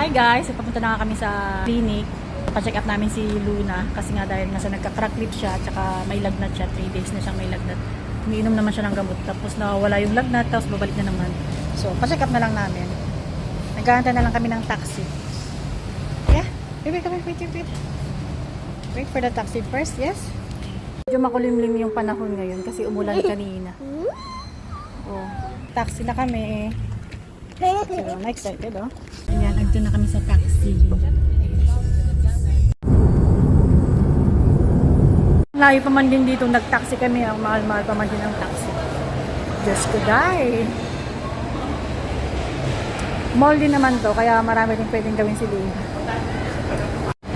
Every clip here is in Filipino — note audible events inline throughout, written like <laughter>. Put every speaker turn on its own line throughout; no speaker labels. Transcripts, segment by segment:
Hi guys, papunta na nga kami sa clinic. Pa-check up namin si Luna kasi nga dahil nasa nagka-crack lip siya at saka may lagnat siya. 3 days na siyang may lagnat. Umiinom naman siya ng gamot tapos nawawala yung lagnat tapos babalik na naman. So, pa-check up na lang namin. Naghahantay na lang kami ng taxi. Yeah? Wait, wait, wait, wait, wait, wait. For the taxi first, yes? Medyo makulimlim yung panahon ngayon kasi umulan <laughs> kanina. Oh, taxi na kami. So, na-excited, oh. Ayan, nagdun na kami sa taxi. Layo pa man din dito, nag-taxi kami. Ang mahal-mahal pa man din ang taxi. Diyos ko, die. Mall din naman to, kaya marami din pwedeng gawin si Luna.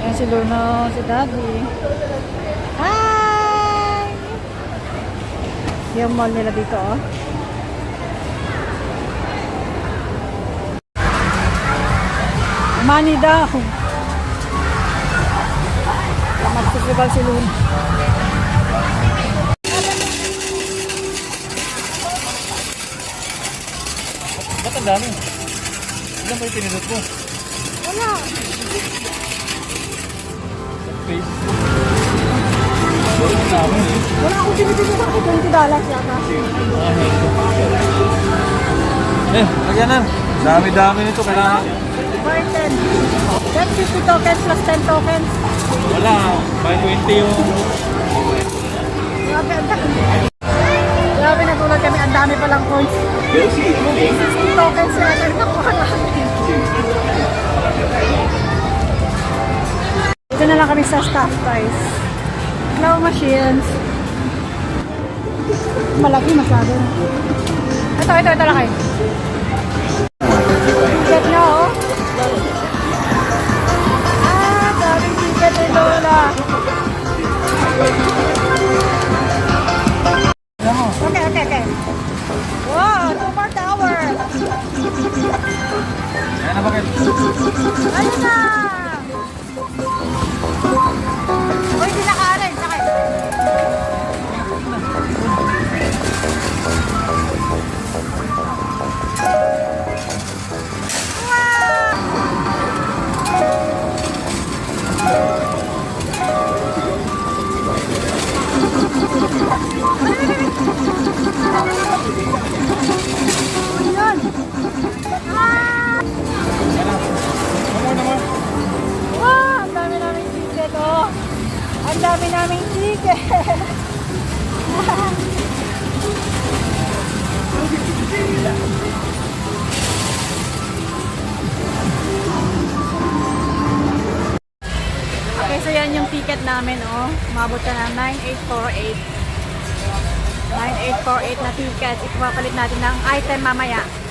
Ayan si Luna, si Daddy. Hi! Yung mall nila dito, oh. Money daw. Magsusugal si Luna.
Ba't ang dami? Ilan ba yung pinindot mo?
Wala.
Face. Ang dami.
Wala akong binibigyan ako 20 dollars yata.
Eh, lagyan na. Dami-dami nito. Kailangan.
Barton. Get 50 tokens plus 10 tokens.
Wala. May 20 yung...
Grabe, ang dami. Grabe, natulad kami. Ang dami palang coins. 60 tokens na lang nakuha namin. Dito na lang kami sa staff toys. Claw machines. Malaki masyado. Ito, ito, ito lang kayo. Okay, okay. Wow, two more tower. Ang dami naming ticket. <laughs> okay, so yan yung ticket namin, oh. Umabot ka ng 9848. 9848 na ticket. Ipapalit natin ng item mamaya.